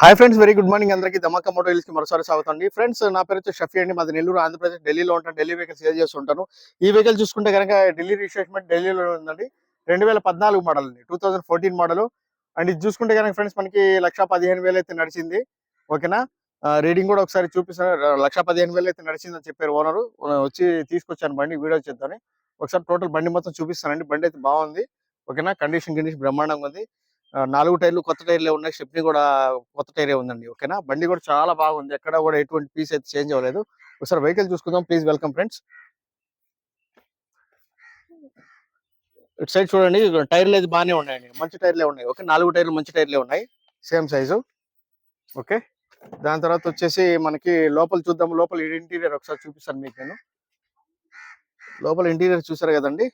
Hi friends very good morning అందరికీ Dhamaka Moto కి మరోసారి స్వాగతం ఫ్రెండ్స్ నా పేరు వచ్చి షఫీ అండి. మాది నెల్లూరు ఆంధ్రప్రదేశ్ ఢిల్లీలో ఉంటాను. ఢిల్లీ వెహికల్ సేల్ చేస్తుంటాను. ఈ వెహికల్ చూసుకుంటే కనుక ఢిల్లీ రిజిస్ట్రేషన్ ఢిల్లీలో ఉందండి. రెండు వేల పద్నాలుగు మోడల్ అండి. Two thousand fourteen model and ఇది చూసుకుంటే కనుక ఫ్రెండ్స్ మనకి లక్ష పదిహేను వేలు అయితే నడిచింది. ఓకేనా? రీడింగ్ కూడా ఒకసారి చూపిస్తాను. లక్ష పదిహేను వేలు అయితే నడిచిందని చెప్పారు ఓనరు వచ్చి తీసుకొచ్చాను బండి వీడియో చేద్దామని. ఒకసారి టోటల్ బండి మొత్తం చూపిస్తానండి. బండి అయితే బాగుంది. ఓకేనా? కండిషన్ కండిషన్ బ్రహ్మాండంగా ఉంది. నాలుగు టైర్లు కొత్త టైర్లే ఉన్నాయి. స్టెప్ని కూడా కొత్త టైరే ఉందండి. ఓకేనా? బండి కూడా చాలా బాగుంది. ఎక్కడ కూడా ఎటువంటి పీస్ అయితే చేంజ్ అవ్వలేదు. ఒకసారి వెహికల్ చూసుకుందాం. Please welcome friends. ఇటు సైడ్ చూడండి. టైర్లు అయితే బాగానే ఉన్నాయండి. మంచి టైర్లే ఉన్నాయి. ఓకే? నాలుగు టైర్లు మంచి టైర్లే ఉన్నాయి. Same size. ఓకే? దాని తర్వాత వచ్చేసి మనకి లోపల చూద్దాం. లోపల ఇంటీరియర్ ఒకసారి చూపిస్తాను మీకు నేను. లోపల ఇంటీరియర్ చూసారు కదండి?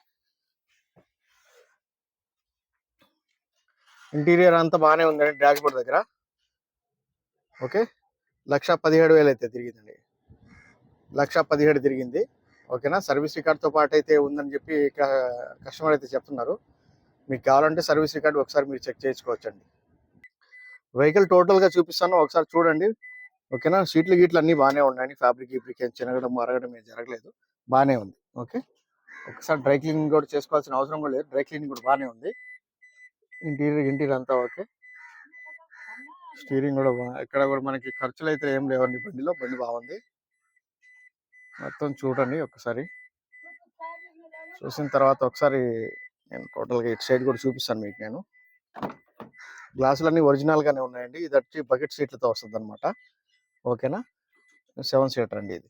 ఇంటీరియర్ అంతా బాగానే ఉందండి డాష్ బోర్డ్ దగ్గర. ఓకే. లక్ష పదిహేడు వేలు అయితే తిరిగిందండి. లక్ష పదిహేడు తిరిగింది. ఓకేనా? సర్వీస్ రికార్డ్తో పాటు అయితే ఉందని చెప్పి కస్టమర్ అయితే చెప్తున్నారు. మీకు కావాలంటే సర్వీస్ రికార్డ్ ఒకసారి మీరు చెక్ చేసుకోవచ్చండి వెహికల్ టోటల్గా చూపిస్తాను. ఒకసారి చూడండి. ఓకేనా? సీట్లు గీట్లు అన్నీ బాగానే ఉన్నాయి ఫ్యాబ్రిక్ గీబ్రిక్ ఏం చిరగడం అరగడం ఏం జరగలేదు. బాగానే ఉంది. ఓకే? ఒకసారి డ్రై క్లీనింగ్ కూడా చేసుకోవాల్సిన అవసరం కూడా లేదు. డ్రై క్లీనింగ్ కూడా బాగానే ఉంది. ఇంటీరియర్ ఇంటీరియర్ అంతా ఓకే. స్టీరింగ్ కూడా బాగుంది ఇక్కడ కూడా మనకి ఖర్చులు అయితే ఏం లేవండి బండిలో బండి బాగుంది. మొత్తం చూడండి ఒకసారి. చూసిన తర్వాత ఒకసారి నేను టోటల్గా ఇటు సైడ్ కూడా చూపిస్తాను మీకు నేను. గ్లాసులు అన్ని ఉన్నాయండి. ఇది వచ్చి బకెట్ సీట్లతో వస్తుంది అనమాట ఓకేనా? సెవెన్ సీటర్ అండి ఇది.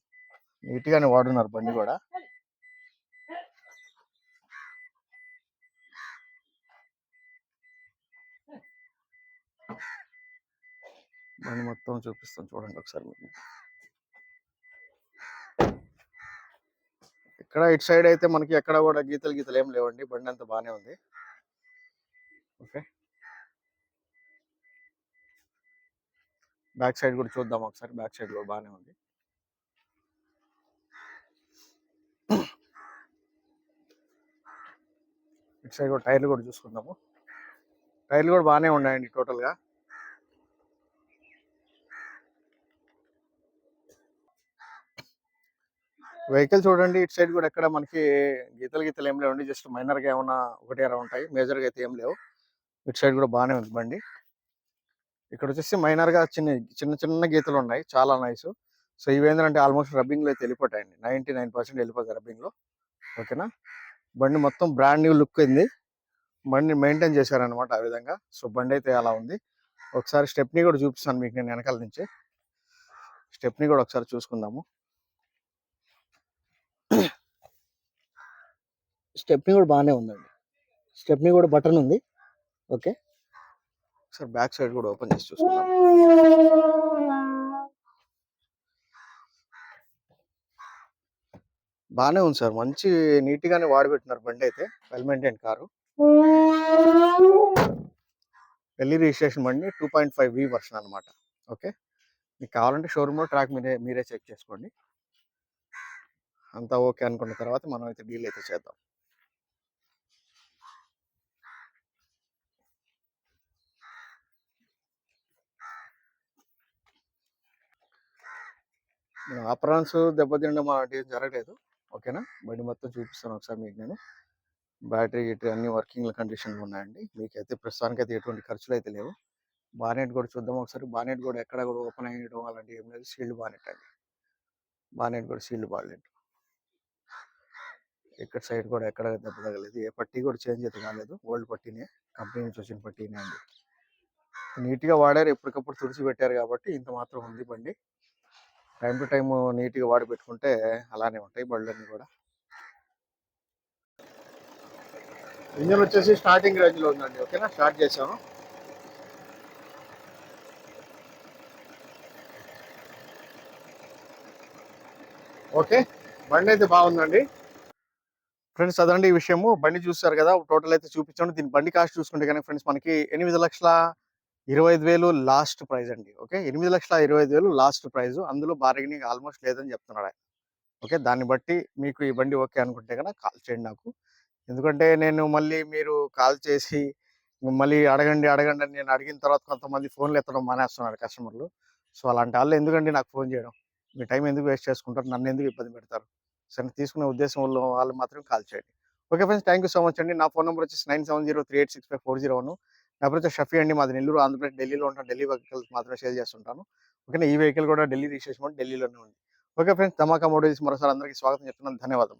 నీట్గానే వాడున్నారు బండి కూడా. బండి మొత్తం చూపిస్తాను చూడండి ఒకసారి మీకు. ఇక్కడ ఇటు సైడ్ అయితే మనకి ఎక్కడ కూడా గీతలు గీతలు ఏం లేవండి. బండి అంతా బాగానే ఉంది. ఓకే. బ్యాక్ సైడ్ కూడా చూద్దాం ఒకసారి. బ్యాక్ సైడ్ కూడా బాగానే ఉంది. ఇటు సైడ్ కూడా టైర్లు కూడా చూసుకుందాము. టైర్లు కూడా బాగానే ఉన్నాయండి టోటల్గా. వెహికల్ చూడండి ఇటు సైడ్ కూడా ఎక్కడ మనకి గీతలు గీతలు ఏం లేవండి. జస్ట్ మైనర్గా ఏమైనా ఒకటి అలా ఉంటాయి. మేజర్గా అయితే ఏం లేవు. ఇటు సైడ్ కూడా బాగానే ఉంది బండి. ఇక్కడ వచ్చేసి మైనర్గా చిన్న చిన్న చిన్న గీతలు ఉన్నాయి. చాలా నైస్. సో ఇవి ఏంటంటే ఆల్మోస్ట్ రబ్బింగ్లో అయితే వెళ్ళిపోతాయండి. నైంటీ నైన్ పర్సెంట్ వెళ్ళిపోతాయి రబ్బింగ్లో. ఓకేనా? బండి మొత్తం బ్రాండ్ న్యూ లుక్ ఉంది. బండి మెయింటైన్ చేశారనమాట ఆ విధంగా. సో బండి అయితే అలా ఉంది. ఒకసారి స్టెప్ని కూడా చూపిస్తాను మీకు నేను వెనకాల నుంచి. స్టెప్ని కూడా ఒకసారి చూసుకుందాము. స్టెప్ని కూడా బాగానే ఉందండి. స్టెప్ని కూడా బటన్ ఉంది. ఓకే. సార్ బ్యాక్ సైడ్ కూడా ఓపెన్ చేసి చూసుకుందాం. బాగానే ఉంది సార్. మంచి నీట్గానే వాడిపెట్టినారు బండి అయితే. Well maintain car. Delhi registration బండి two point five V version అనమాట ఓకే. మీకు కావాలంటే షోరూంలో ట్రాక్ మీరే మీరే చెక్ చేసుకోండి. అంతా ఓకే అనుకున్న తర్వాత మనం అయితే డీల్ అయితే చేద్దాం. అపరాన్స్ దెబ్బతినడం అలాంటివి ఏం జరగలేదు. ఓకేనా? బండి మొత్తం చూపిస్తాను ఒకసారి మీకు నేను. బ్యాటరీ గిటరీ అన్ని వర్కింగ్ కండిషన్లో ఉన్నాయండి. మీకైతే ప్రస్తుతానికి అయితే ఎటువంటి ఖర్చులు అయితే లేవు. బానెట్ కూడా చూద్దాం ఒకసారి. బానెట్ కూడా ఎక్కడ కూడా ఓపెన్ అయ్యడం అలాంటివి ఏం లేదు. సీల్డ్ బానెట్ అండి. బానెట్ కూడా సీల్డ్ బానెట్. ఇక్కడ సైడ్ కూడా ఎక్కడ దెబ్బ తగలేదు. ఏ పట్టీ కూడా చేంజ్ అయితే కాలేదు. ఓల్డ్ పట్టీనే. కంపెనీ నుంచి వచ్చిన పట్టీనే అండి. నీట్గా వాడారు. ఎప్పటికప్పుడు తుడిచి పెట్టారు కాబట్టి ఇంత మాత్రం ఉంది బండి. టైం టు టైం నీట్గా వాడి పెట్టుకుంటే అలానే ఉంటాయి బళ్ళన్నీ కూడా. ఇంజన్ వచ్చేసి స్టార్టింగ్ రేంజ్లో ఉందండి. ఓకేనా? స్టార్ట్ చేసాము. ఓకే. బండి అయితే బాగుందండి. ఫ్రెండ్స్ అదండి ఈ విషయము. బండి చూస్తారు కదా? టోటల్ అయితే చూపించాను దీని బండి కాస్ట్ చూసుకుంటే కనుక ఫ్రెండ్స్ మనకి ఎనిమిది లక్షల ఇరవై ఐదు వేలు లాస్ట్ ప్రైస్ అండి. ఓకే? ఎనిమిది లక్షల ఇరవై ఐదు వేలు లాస్ట్ ప్రైజ్. అందులో బార్గెనింగ్ ఆల్మోస్ట్ లేదని చెప్తున్నాడు ఆయన ఓకే? దాన్ని బట్టి మీకు ఈ బండి ఓకే అనుకుంటే కనుక కాల్ చేయండి నాకు. ఎందుకంటే నేను మళ్ళీ మీరు కాల్ చేసి మళ్ళీ అడగండి అడగండి అని నేను అడిగిన తర్వాత కొంతమంది ఫోన్లు ఎత్తడం మానేస్తున్నారు కస్టమర్లు. సో అలాంటి వాళ్ళు ఎందుకండి నాకు ఫోన్ చేయడం? మీ టైం ఎందుకు వేస్ట్ చేసుకుంటారు? నన్ను ఎందుకు ఇబ్బంది పెడతారు? సరే తీసుకునే ఉద్దేశం ఉన్న వాళ్ళు మాత్రం కాల్ చేయండి. Okay friends thank you so much అండి. నా ఫోన్ నెంబర్ వచ్చేసి nine seven zero three eight six five four zero one. నా పేరు వచ్చి షఫీ అండి మాది నెల్లూరు ఆంధ్రప్రదేశ్ ఢిల్లీలో ఉంటాను ఢిల్లీ వెహికల్స్ మాత్రమే సేల్ చేస్తుంటాను. ఓకేనా ఈ వెహికల్ కూడా ఢిల్లీ రిజిస్ట్రేషన్ ఢిల్లీలోనే ఉంది. ఓకే ఫ్రెండ్స్ ధమాకా మోడల్స్ మరోసారి అందరికీ స్వాగతం చెప్తున్నాను. ధన్యవాదం